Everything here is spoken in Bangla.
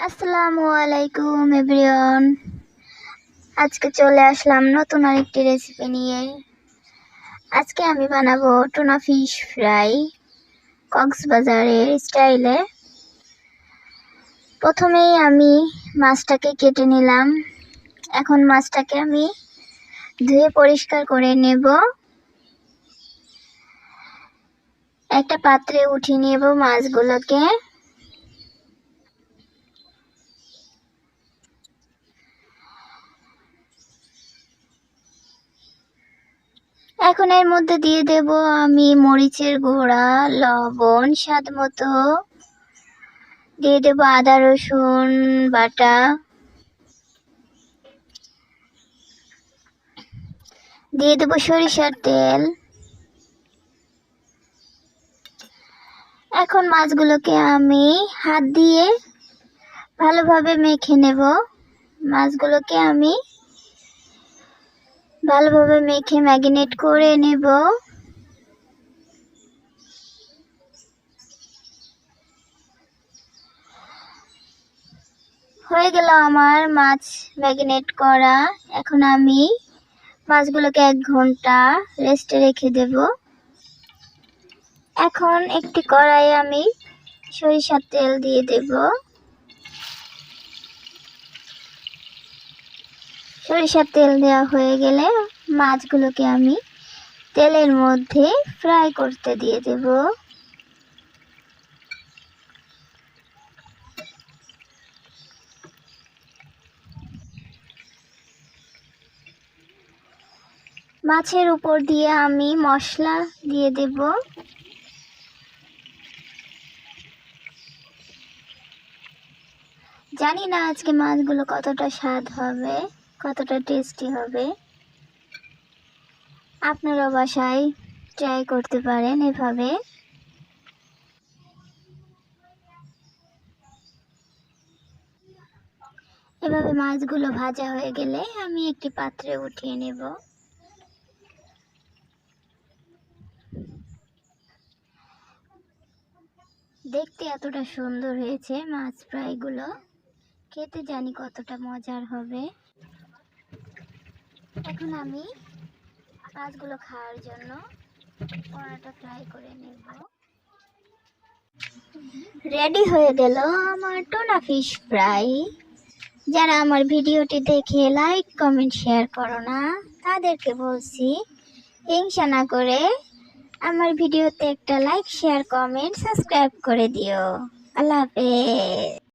আসসালামু আলাইকুম, এভরিওয়ান। আজকে চলে আসলাম নতুন আরেকটি রেসিপি নিয়ে। আজকে আমি বানাবো টুনা ফিশ ফ্রাই কক্সবাজারের স্টাইলে প্রথমেই আমি মাছটাকে কেটে নিলাম। এখন মাছটাকে আমি ধুয়ে পরিষ্কার করে নেব। একটা পাত্রে উঠিয়ে নেব মাছগুলোকে। এখন এর মধ্যে দিয়ে দেব আমি মরিচের গুঁড়া, লবণ, স্বাদ মতো। দিয়ে দেব আদা, রসুন, বাটা। দিয়ে দেব সরিষার তেল। এখন মাছগুলোকে আমি হাত দিয়ে ভালোভাবে মেখে নেব। মাছগুলোকে আমি ভালোভাবে মেখে ম্যাগিনেট করে নেব। হয়ে গেল আমার মাছ ম্যাগিনেট করা। এখন আমি মাছগুলোকে এক ঘণ্টা রেস্টে রেখে দেব। এখন একটি কড়াই আমি সরিষার তেল দিয়ে দেব। সরিষার তেল দেওয়া হয়ে গেলে মাছগুলোকে আমি তেলের মধ্যে ফ্রাই করতে দিয়ে দেব। মাছের উপর দিয়ে আমি মশলা দিয়ে দেব। জানি না আজকে মাছগুলো কতটা স্বাদ হবে। কতটা টেস্টি হবে? আপনারা বাসায় ট্রাই করতে পারেন এভাবে। এভাবে মাছগুলো ভাজা হয়ে গেলে আমি একটি পাত্রে উঠিয়ে নেব। দেখতে এতটা সুন্দর হয়েছে মাছ ফ্রাইগুলো। খেতে জানি কতটা মজার হবে। এখন আমি মাছগুলো খাওয়ার জন্য কড়াটা ফ্রাই করে নেব। রেডি হয়ে গেল আমার টোনা ফিশ ফ্রাই যারা আমার ভিডিওটি দেখে লাইক কমেন্ট শেয়ার করো না, তাদেরকে বলছি, হিংসা না করে আমার ভিডিওতে একটা লাইক শেয়ার কমেন্ট সাবস্ক্রাইব করে দিও। আল্লাহ হাফেজ।